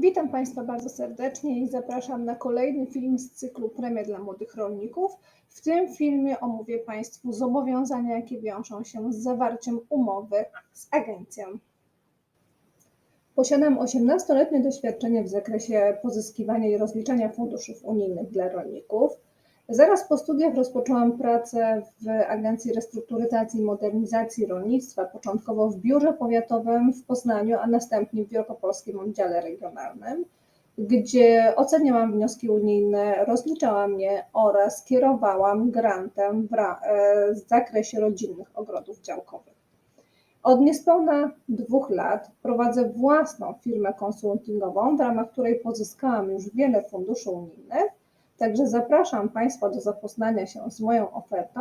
Witam Państwa bardzo serdecznie i zapraszam na kolejny film z cyklu Premia dla młodych rolników. W tym filmie omówię Państwu zobowiązania, jakie wiążą się z zawarciem umowy z agencją. Posiadam 18-letnie doświadczenie w zakresie pozyskiwania i rozliczania funduszy unijnych dla rolników. Zaraz po studiach rozpoczęłam pracę w Agencji Restrukturyzacji i Modernizacji Rolnictwa, początkowo w biurze powiatowym w Poznaniu, a następnie w Wielkopolskim Oddziale Regionalnym, gdzie oceniałam wnioski unijne, rozliczałam je oraz kierowałam grantem w, e, w zakresie rodzinnych ogrodów działkowych. Od niespełna dwóch lat prowadzę własną firmę konsultingową, w ramach której pozyskałam już wiele funduszy unijnych Także zapraszam Państwa do zapoznania się z moją ofertą.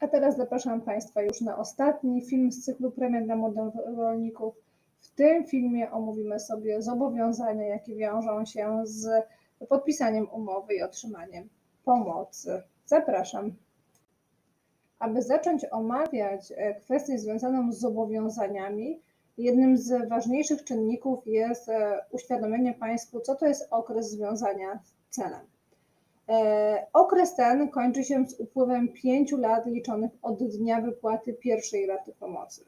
A teraz zapraszam Państwa już na ostatni film z cyklu Premia dla młodych rolników. W tym filmie omówimy sobie zobowiązania, jakie wiążą się z podpisaniem umowy i otrzymaniem pomocy. Zapraszam. Aby zacząć omawiać e, kwestię związaną z zobowiązaniami, jednym z ważniejszych czynników jest e, uświadomienie Państwu, co to jest okres związania z celem. E, okres ten kończy się z upływem pięciu lat liczonych od dnia wypłaty pierwszej raty pomocy.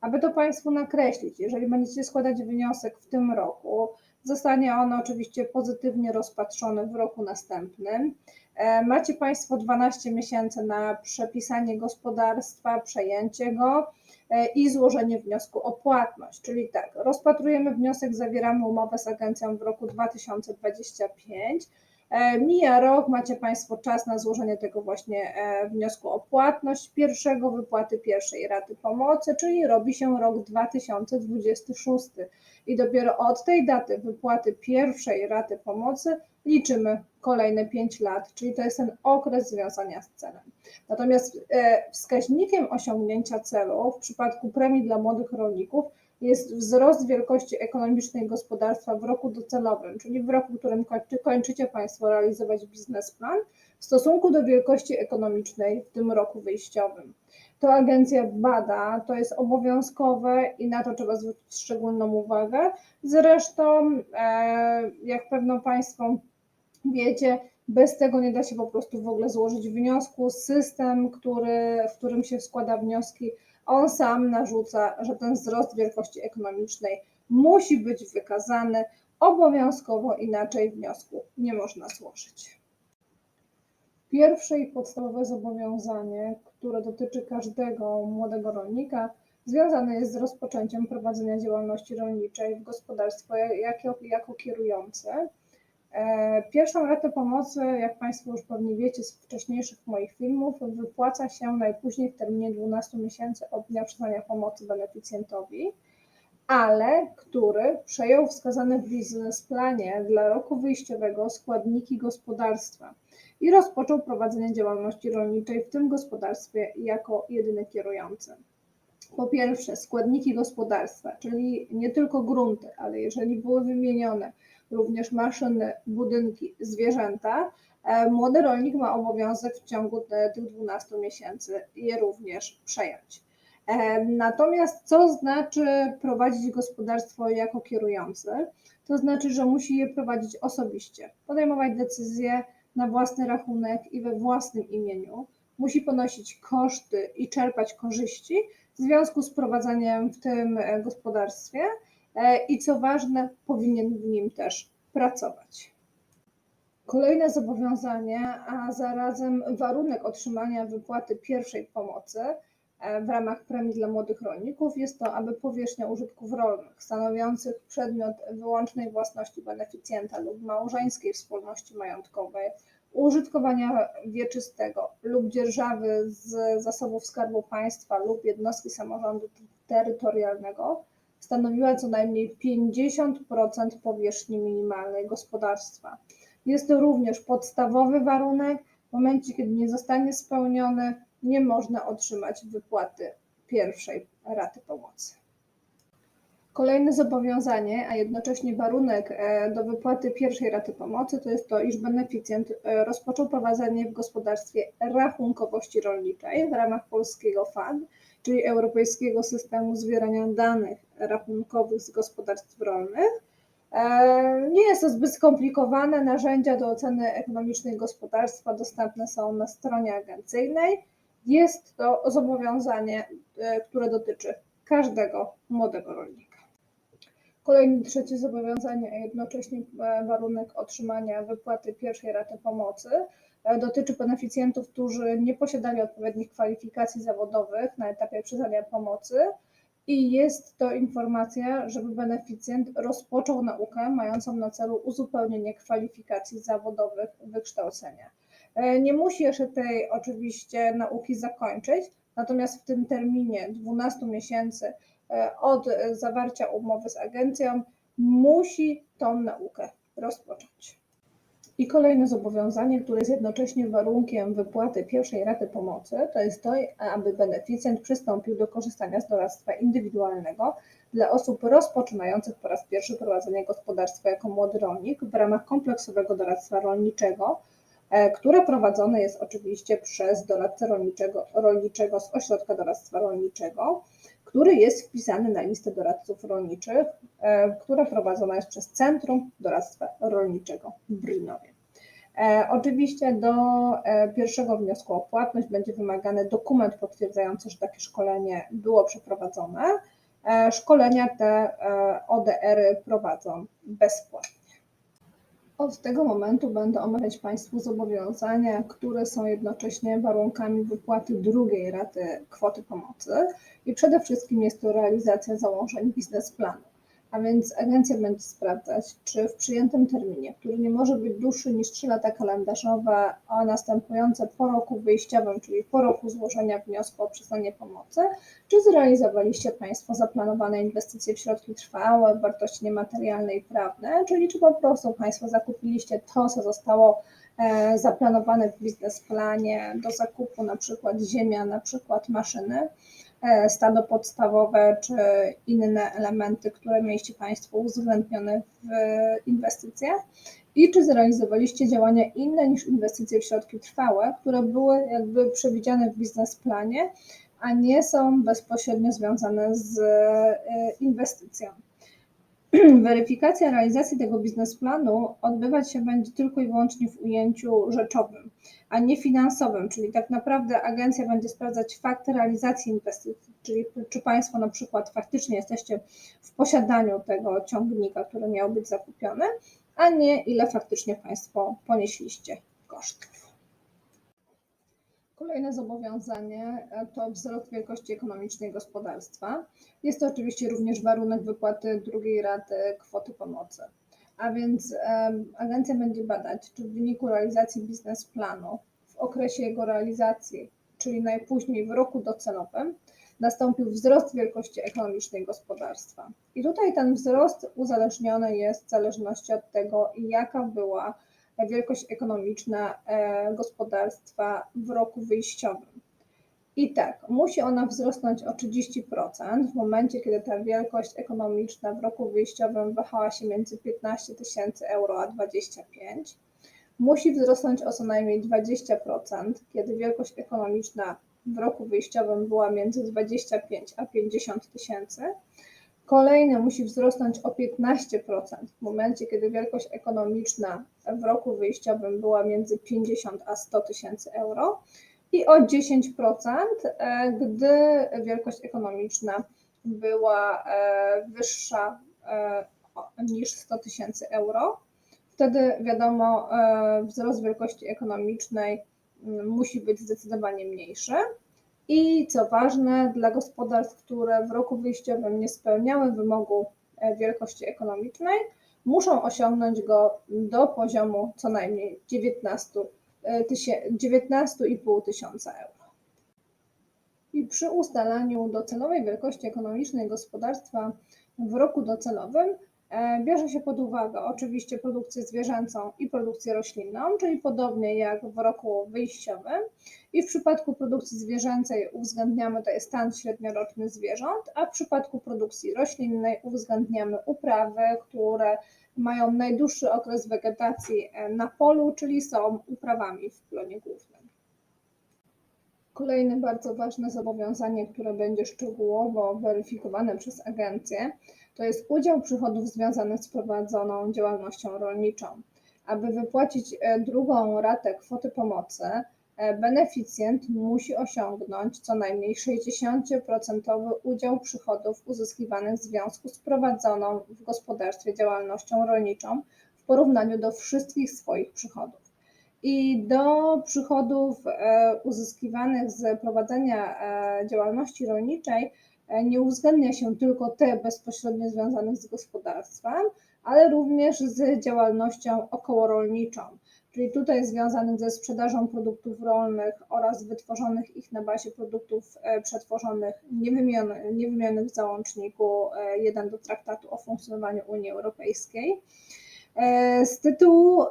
Aby to Państwu nakreślić, jeżeli będziecie składać wniosek w tym roku, zostanie on oczywiście pozytywnie rozpatrzony w roku następnym. E, macie Państwo 12 miesięcy na przepisanie gospodarstwa, przejęcie go e, i złożenie wniosku o płatność. Czyli tak, rozpatrujemy wniosek, zawieramy umowę z agencją w roku 2025 E, mija rok, macie Państwo czas na złożenie tego właśnie e, wniosku o płatność pierwszego, wypłaty pierwszej raty pomocy, czyli robi się rok 2026. I dopiero od tej daty wypłaty pierwszej raty pomocy liczymy kolejne 5 lat, czyli to jest ten okres związania z celem. Natomiast e, wskaźnikiem osiągnięcia celu w przypadku premii dla młodych rolników jest wzrost wielkości ekonomicznej gospodarstwa w roku docelowym, czyli w roku, w którym kończycie Państwo realizować biznesplan, w stosunku do wielkości ekonomicznej w tym roku wyjściowym. To agencja bada, to jest obowiązkowe i na to trzeba zwrócić szczególną uwagę. Zresztą, e, jak pewno Państwo wiecie, bez tego nie da się po prostu w ogóle złożyć wniosku. System, który, w którym się składa wnioski, on sam narzuca, że ten wzrost wielkości ekonomicznej musi być wykazany obowiązkowo, inaczej wniosku nie można złożyć. Pierwsze i podstawowe zobowiązanie, które dotyczy każdego młodego rolnika, związane jest z rozpoczęciem prowadzenia działalności rolniczej w gospodarstwie jako, jako kierujący. E, pierwszą ratę pomocy, jak Państwo już pewnie wiecie z wcześniejszych moich filmów, wypłaca się najpóźniej w terminie 12 miesięcy od dnia przyznania pomocy beneficjentowi, ale który przejął wskazane w biznesplanie dla roku wyjściowego składniki gospodarstwa i rozpoczął prowadzenie działalności rolniczej w tym gospodarstwie jako jedyny kierujący. Po pierwsze, składniki gospodarstwa, czyli nie tylko grunty, ale jeżeli były wymienione również maszyny, budynki, zwierzęta, e, młody rolnik ma obowiązek w ciągu tych 12 miesięcy je również przejąć. E, natomiast co znaczy prowadzić gospodarstwo jako kierujący? To znaczy, że musi je prowadzić osobiście, podejmować decyzje na własny rachunek i we własnym imieniu, musi ponosić koszty i czerpać korzyści w związku z prowadzeniem w tym gospodarstwie E, i co ważne, powinien w nim też pracować. Kolejne zobowiązanie, a zarazem warunek otrzymania wypłaty pierwszej pomocy e, w ramach premii dla młodych rolników jest to, aby powierzchnia użytków rolnych stanowiących przedmiot wyłącznej własności beneficjenta lub małżeńskiej wspólności majątkowej, użytkowania wieczystego lub dzierżawy z zasobów Skarbu Państwa lub jednostki samorządu terytorialnego stanowiła co najmniej 50% powierzchni minimalnej gospodarstwa. Jest to również podstawowy warunek. W momencie, kiedy nie zostanie spełniony, nie można otrzymać wypłaty pierwszej raty pomocy. Kolejne zobowiązanie, a jednocześnie warunek e, do wypłaty pierwszej raty pomocy to jest to, iż beneficjent e, rozpoczął prowadzenie w gospodarstwie rachunkowości rolniczej w ramach polskiego FAD czyli Europejskiego Systemu Zbierania Danych Rachunkowych z Gospodarstw Rolnych E, Nie jest to zbyt skomplikowane. Narzędzia do oceny ekonomicznej gospodarstwa dostępne są na stronie agencyjnej. Jest to zobowiązanie, e, które dotyczy każdego młodego rolnika. Kolejne trzecie zobowiązanie, a jednocześnie e, warunek otrzymania wypłaty pierwszej raty pomocy dotyczy beneficjentów, którzy nie posiadali odpowiednich kwalifikacji zawodowych na etapie przyznania pomocy i jest to informacja, żeby beneficjent rozpoczął naukę mającą na celu uzupełnienie kwalifikacji zawodowych wykształcenia. E, Nie musi jeszcze tej oczywiście nauki zakończyć, natomiast w tym terminie 12 miesięcy e, od e, zawarcia umowy z agencją musi tą naukę rozpocząć. I kolejne zobowiązanie, które jest jednocześnie warunkiem wypłaty pierwszej raty pomocy, to jest to, aby beneficjent przystąpił do korzystania z doradztwa indywidualnego dla osób rozpoczynających po raz pierwszy prowadzenie gospodarstwa jako młody rolnik w ramach kompleksowego doradztwa rolniczego, e, które prowadzone jest oczywiście przez doradcę rolniczego, rolniczego z ośrodka doradztwa rolniczego, który jest wpisany na listę doradców rolniczych, e, która prowadzona jest przez Centrum Doradztwa Rolniczego w Brinowie. E, Oczywiście do e, pierwszego wniosku o płatność będzie wymagany dokument potwierdzający, że takie szkolenie było przeprowadzone. Szkolenia te ODR-y prowadzą bezpłatnie. Od tego momentu będę omawiać Państwu zobowiązania, które są jednocześnie warunkami wypłaty drugiej raty kwoty pomocy i przede wszystkim jest to realizacja założeń biznesplanu. A więc agencja będzie sprawdzać, czy w przyjętym terminie, który nie może być dłuższy niż 3 lata kalendarzowe, a następujące po roku wyjściowym, czyli po roku złożenia wniosku o przyznanie pomocy, czy zrealizowaliście Państwo zaplanowane inwestycje w środki trwałe, wartości niematerialne i prawne, czyli czy po prostu Państwo zakupiliście to, co zostało e, zaplanowane w biznesplanie do zakupu, na przykład ziemia, na przykład maszyny, stado podstawowe czy inne elementy, które mieliście Państwo uwzględnione w inwestycjach i czy zrealizowaliście działania inne niż inwestycje w środki trwałe, które były jakby przewidziane w biznesplanie, a nie są bezpośrednio związane z e, inwestycją. Weryfikacja realizacji tego biznesplanu odbywać się będzie tylko i wyłącznie w ujęciu rzeczowym, a nie finansowym, czyli tak naprawdę agencja będzie sprawdzać fakt realizacji inwestycji, czyli czy Państwo na przykład faktycznie jesteście w posiadaniu tego ciągnika, który miał być zakupiony, a nie ile faktycznie Państwo ponieśliście kosztów. Kolejne zobowiązanie to wzrost wielkości ekonomicznej gospodarstwa. Jest to oczywiście również warunek wypłaty drugiej raty kwoty pomocy. A więc em, agencja będzie badać, czy w wyniku realizacji biznesplanu w okresie jego realizacji, czyli najpóźniej w roku docelowym, nastąpił wzrost wielkości ekonomicznej gospodarstwa. I tutaj ten wzrost uzależniony jest w zależności od tego, jaka była wielkość ekonomiczna e, gospodarstwa w roku wyjściowym. I tak, musi ona wzrosnąć o 30% w momencie, kiedy ta wielkość ekonomiczna w roku wyjściowym wahała się między 15 tysięcy euro a 25. Musi wzrosnąć o co najmniej 20%, kiedy wielkość ekonomiczna w roku wyjściowym była między 25 a 50 tysięcy. Kolejne musi wzrosnąć o 15% w momencie, kiedy wielkość ekonomiczna w roku wyjściowym była między 50 a 100 tysięcy euro i o 10%, e, gdy wielkość ekonomiczna była e, wyższa e, niż 100 tysięcy euro. Wtedy wiadomo, wzrost wielkości ekonomicznej mm, musi być zdecydowanie mniejszy. I co ważne, dla gospodarstw, które w roku wyjściowym nie spełniały wymogu wielkości ekonomicznej, muszą osiągnąć go do poziomu co najmniej 19 19,5 tysiąca euro. I przy ustalaniu docelowej wielkości ekonomicznej gospodarstwa w roku docelowym e, bierze się pod uwagę oczywiście produkcję zwierzęcą i produkcję roślinną, czyli podobnie jak w roku wyjściowym. I w przypadku produkcji zwierzęcej uwzględniamy tutaj stan średnioroczny zwierząt, a w przypadku produkcji roślinnej uwzględniamy uprawy, które mają najdłuższy okres wegetacji e, na polu, czyli są uprawami w plonie głównym. Kolejne bardzo ważne zobowiązanie, które będzie szczegółowo weryfikowane przez agencję, to jest udział przychodów związanych z prowadzoną działalnością rolniczą. Aby wypłacić e, drugą ratę kwoty pomocy, beneficjent musi osiągnąć co najmniej 60% udział przychodów uzyskiwanych w związku z prowadzoną w gospodarstwie działalnością rolniczą w porównaniu do wszystkich swoich przychodów. I do przychodów e, uzyskiwanych z prowadzenia działalności rolniczej nie uwzględnia się tylko te bezpośrednio związanych z gospodarstwem, ale również z działalnością okołorolniczą, czyli tutaj związanych ze sprzedażą produktów rolnych oraz wytworzonych ich na bazie produktów e, przetworzonych niewymienionych w załączniku 1 e, do Traktatu o funkcjonowaniu Unii Europejskiej. E, z tytułu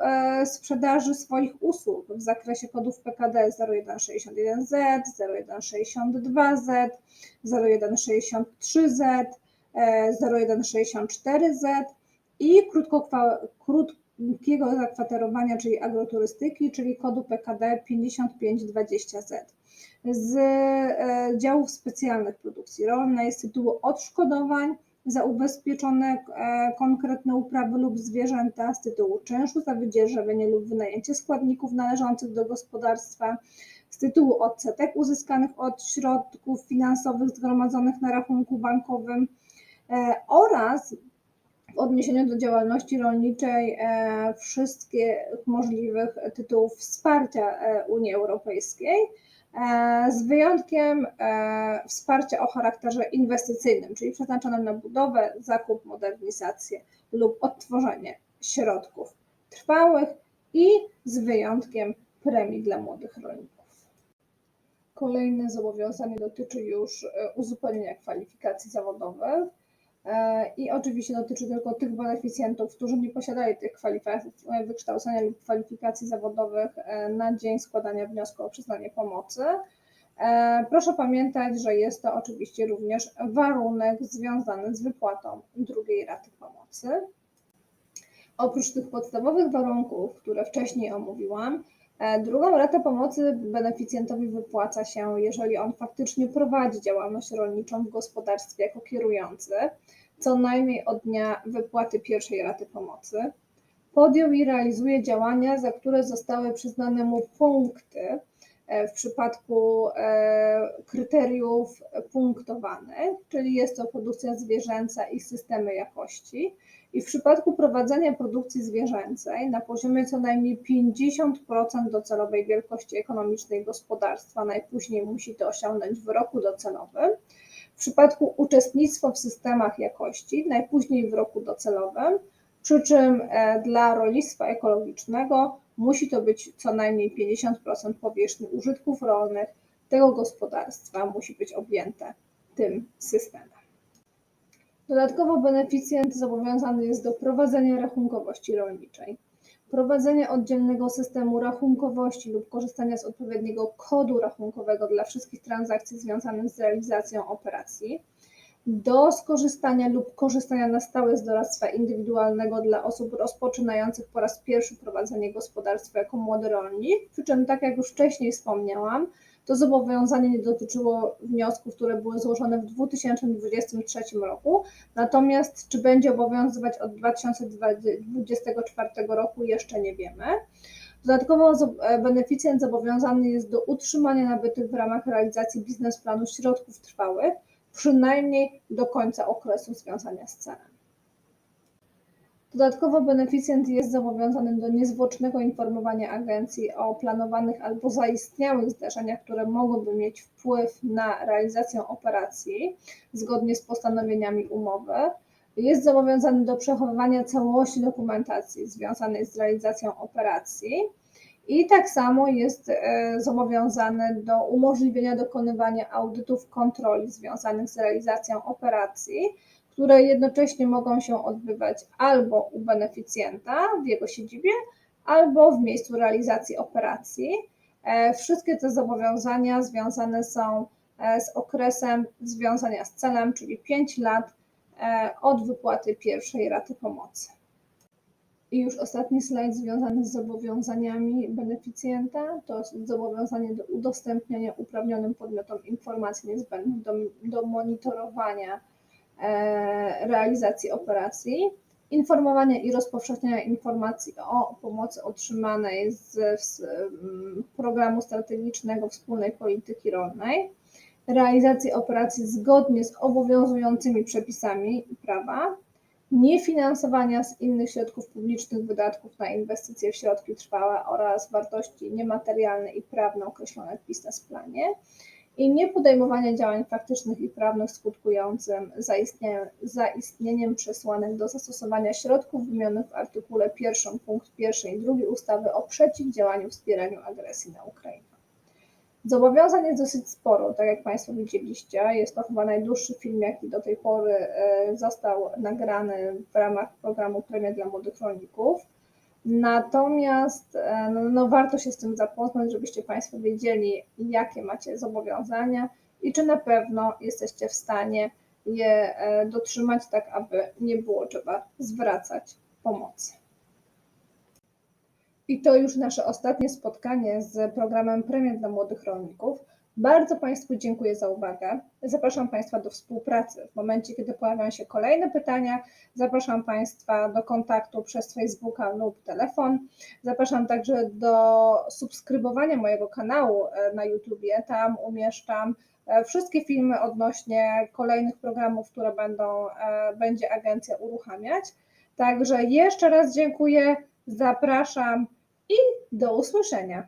sprzedaży swoich usług w zakresie kodów PKD 0161Z, 0162Z, 0163Z, 0164Z i krótkiego zakwaterowania, czyli agroturystyki, czyli kodu PKD 5520Z. Z e, działów specjalnych produkcji rolnej, z tytułu odszkodowań za ubezpieczone e, konkretne uprawy lub zwierzęta, z tytułu czynszu za wydzierżawienie lub wynajęcie składników należących do gospodarstwa, z tytułu odsetek uzyskanych od środków finansowych zgromadzonych na rachunku bankowym e, oraz w odniesieniu do działalności rolniczej e, wszystkich możliwych tytułów wsparcia e, Unii Europejskiej, e, z wyjątkiem wsparcia o charakterze inwestycyjnym, czyli przeznaczonym na budowę, zakup, modernizację lub odtworzenie środków trwałych i z wyjątkiem premii dla młodych rolników. Kolejne zobowiązanie dotyczy już uzupełnienia kwalifikacji zawodowych I oczywiście dotyczy tylko tych beneficjentów, którzy nie posiadali tych e, wykształcenia lub kwalifikacji zawodowych e, na dzień składania wniosku o przyznanie pomocy. Proszę pamiętać, że jest to oczywiście również warunek związany z wypłatą drugiej raty pomocy. Oprócz tych podstawowych warunków, które wcześniej omówiłam, drugą ratę pomocy beneficjentowi wypłaca się, jeżeli on faktycznie prowadzi działalność rolniczą w gospodarstwie jako kierujący, co najmniej od dnia wypłaty pierwszej raty pomocy. Podjął i realizuje działania, za które zostały przyznane mu punkty e, w przypadku e, kryteriów punktowanych, czyli jest to produkcja zwierzęca i systemy jakości. I w przypadku prowadzenia produkcji zwierzęcej na poziomie co najmniej 50% docelowej wielkości ekonomicznej gospodarstwa, najpóźniej musi to osiągnąć w roku docelowym, w przypadku uczestnictwa w systemach jakości, najpóźniej w roku docelowym, przy czym e, dla rolnictwa ekologicznego musi to być co najmniej 50% powierzchni użytków rolnych tego gospodarstwa musi być objęte tym systemem. Dodatkowo beneficjent zobowiązany jest do prowadzenia rachunkowości rolniczej. Prowadzenia oddzielnego systemu rachunkowości lub korzystania z odpowiedniego kodu rachunkowego dla wszystkich transakcji związanych z realizacją operacji, do skorzystania lub korzystania na stałe z doradztwa indywidualnego dla osób rozpoczynających po raz pierwszy prowadzenie gospodarstwa jako młody rolnik, przy czym, tak jak już wcześniej wspomniałam, to zobowiązanie nie dotyczyło wniosków, które były złożone w 2023 roku, natomiast czy będzie obowiązywać od 2024 roku jeszcze nie wiemy. Dodatkowo e, beneficjent zobowiązany jest do utrzymania nabytych w ramach realizacji biznesplanu środków trwałych, przynajmniej do końca okresu związania z celem. Dodatkowo beneficjent jest zobowiązany do niezwłocznego informowania agencji o planowanych albo zaistniałych zdarzeniach, które mogłyby mieć wpływ na realizację operacji zgodnie z postanowieniami umowy. Jest zobowiązany do przechowywania całości dokumentacji związanej z realizacją operacji. I tak samo jest e, zobowiązany do umożliwienia dokonywania audytów kontroli związanych z realizacją operacji, które jednocześnie mogą się odbywać albo u beneficjenta w jego siedzibie, albo w miejscu realizacji operacji. E, wszystkie te zobowiązania związane są e, z okresem związania z celem, czyli 5 lat e, od wypłaty pierwszej raty pomocy. I już ostatni slajd związany z zobowiązaniami beneficjenta to zobowiązanie do udostępniania uprawnionym podmiotom informacji niezbędnych do, do monitorowania realizacji operacji, informowania i rozpowszechniania informacji o pomocy otrzymanej z, mm, programu strategicznego wspólnej polityki rolnej, realizacji operacji zgodnie z obowiązującymi przepisami prawa, niefinansowania z innych środków publicznych wydatków na inwestycje w środki trwałe oraz wartości niematerialne i prawne określone w biznesplanie i nie podejmowania działań faktycznych i prawnych skutkującym zaistnieniem, zaistnieniem przesłanek do zastosowania środków wymienionych w artykule 1 punkt 1 i 2 ustawy o przeciwdziałaniu wspieraniu agresji na Ukrainę. Zobowiązań jest dosyć sporo, tak jak Państwo widzieliście. Jest to chyba najdłuższy film, jaki do tej pory e, został nagrany w ramach programu Premia dla Młodych Rolników. Natomiast e, no, no, warto się z tym zapoznać, żebyście Państwo wiedzieli, jakie macie zobowiązania i czy na pewno jesteście w stanie je e, dotrzymać, tak aby nie było trzeba zwracać pomocy. I to już nasze ostatnie spotkanie z programem Premia dla Młodych Rolników. Bardzo Państwu dziękuję za uwagę. Zapraszam Państwa do współpracy. W momencie, kiedy pojawią się kolejne pytania, zapraszam Państwa do kontaktu przez Facebooka lub telefon. Zapraszam także do subskrybowania mojego kanału e, na YouTubie. Tam umieszczam e, wszystkie filmy odnośnie kolejnych programów, które będą, e, będzie agencja uruchamiać. Także jeszcze raz dziękuję, zapraszam i do usłyszenia.